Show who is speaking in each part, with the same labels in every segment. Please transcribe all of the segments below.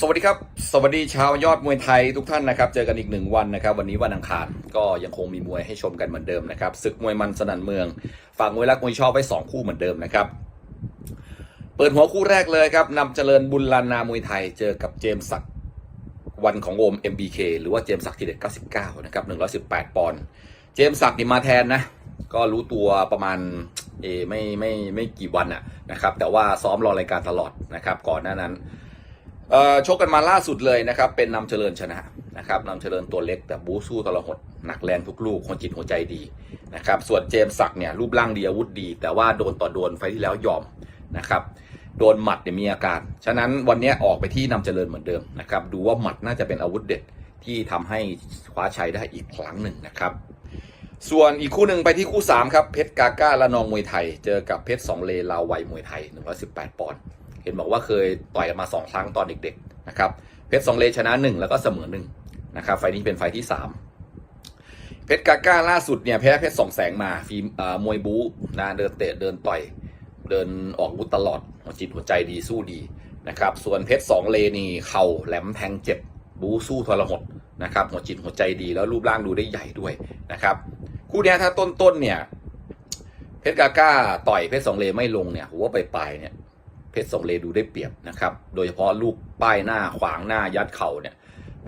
Speaker 1: สวัสดีครับ สวัสดีชาวยอดมวยไทยทุกท่านนะครับ เจอกันอีกหนึ่งวันนะครับ วันนี้วันอังคารก็ยังคงมีมวยให้ชมกันเหมือนเดิมนะครับศึกมวยมันสนั่นเมือง ฝากมวยรักมวยชอบไว้สองคู่เหมือนเดิมนะครับ เปิดหัวคู่แรกเลยครับนำเจริญบุญลานนามวยไทย เจอกับเจมสักวันของโอม MBK หรือว่าเจมสักทีเด็ด99 นะครับ 118 ปอนด์เจมสักนี่มาแทนนะ ก็รู้ตัวประมาณเอไม่ไม่ไม่กี่วันอะนะครับแต่ว่าซ้อมรอรายการตลอดนะครับก่อนหน้านั้นเอ่อ ชกกันมาล่าสุดเลยนะครับ เป็นนำเจริญชนะนะครับนำเจริญตัวเล็กแต่บูสู้ตลหดหนักแรงทุกลูกคนจิตหัวใจดีนะครับ ส่วนเจมสักเนี่ยรูปร่างดีอาวุธดี แต่ว่าโดนต่อโดนไฟที่แล้วยอมนะครับโดนหมัดเนี่ยมีอาการ ฉะนั้นวันนี้ออกไปที่นำเจริญเหมือนเดิมนะครับ ดูว่าหมัดน่าจะเป็นอาวุธเด็ดที่ทำให้คว้าชัยได้อีกครั้งหนึ่งนะครับ ส่วนอีกคู่หนึ่งไปที่คู่ 3 ครับ เพชรกาก้าละนองมวยไทย เจอกับเพชรสองเลลาวไวมวยไทย118ปอนด์ เห็นบอกว่าเคยต่อยกันมา 2 ครั้งตอนเด็กๆนะครับเพชรสองเลชนะ 1 แล้วก็เสมอ1นะครับไฟนี้เป็นไฟที่ 3 เพชรกาก้าล่าสุดเนี่ยแพ้เพชรสองแสงมาฟีมวยบู๊นะเดินเตะเดินต่อยเดินออกวุธตลอดหัวจิตหัวใจดีสู้ดีนะครับส่วนเพชรสองเลนี่เข่าแหลมแทงเจ็บบู๊สู้ทรหดนะครับหัวจิตหัวใจดีแล้วรูปร่างดูได้ใหญ่ด้วยนะครับคู่เนี้ยถ้าต้นๆเนี่ยเพชรกาก้าต่อยเพชรสองเลไม่ลงเนี่ยผมว่าไปปลายเนี่ย เพชรสองเลดูได้เปรียบนะครับ โดยเฉพาะลูกป้ายหน้าขวางหน้ายัดเข่าเนี่ย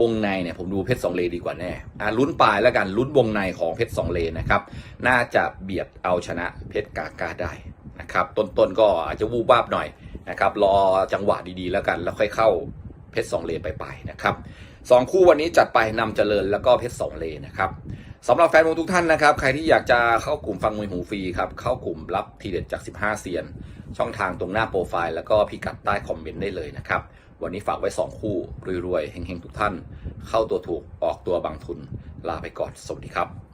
Speaker 1: วงในเนี่ยผมดูเพชรสองเลดีกว่าแน่อะลุ้นปลายแล้วกันลุ้นวงในของเพชรสองเลนะครับ น่าจะเบียดเอาชนะเพชรกากาได้นะครับ ต้นๆก็อาจจะวูบวาบหน่อยนะครับ รอจังหวะดีๆแล้วกัน แล้วค่อยเข้าเพชรสองเลไปๆนะครับสองคู่วันนี้จัดไปนำเจริญแล้วก็เพชรสองเลนะครับ สำหรับแฟนมวยทุกท่านนะครับ ใครที่อยากจะเข้ากลุ่มฟังมวยหูฟรีครับ เข้ากลุ่มรับทีเด็ดจาก 15 เซียน ช่องทางตรงหน้าโปรไฟล์ แล้วก็พิกัดใต้คอมเมนต์ได้เลยนะครับ วันนี้ฝากไว้ 2 คู่รวยๆเฮงๆ ทุกท่าน เข้าตัวถูกออกตัวบางทุน ลาไปก่อน สวัสดีครับ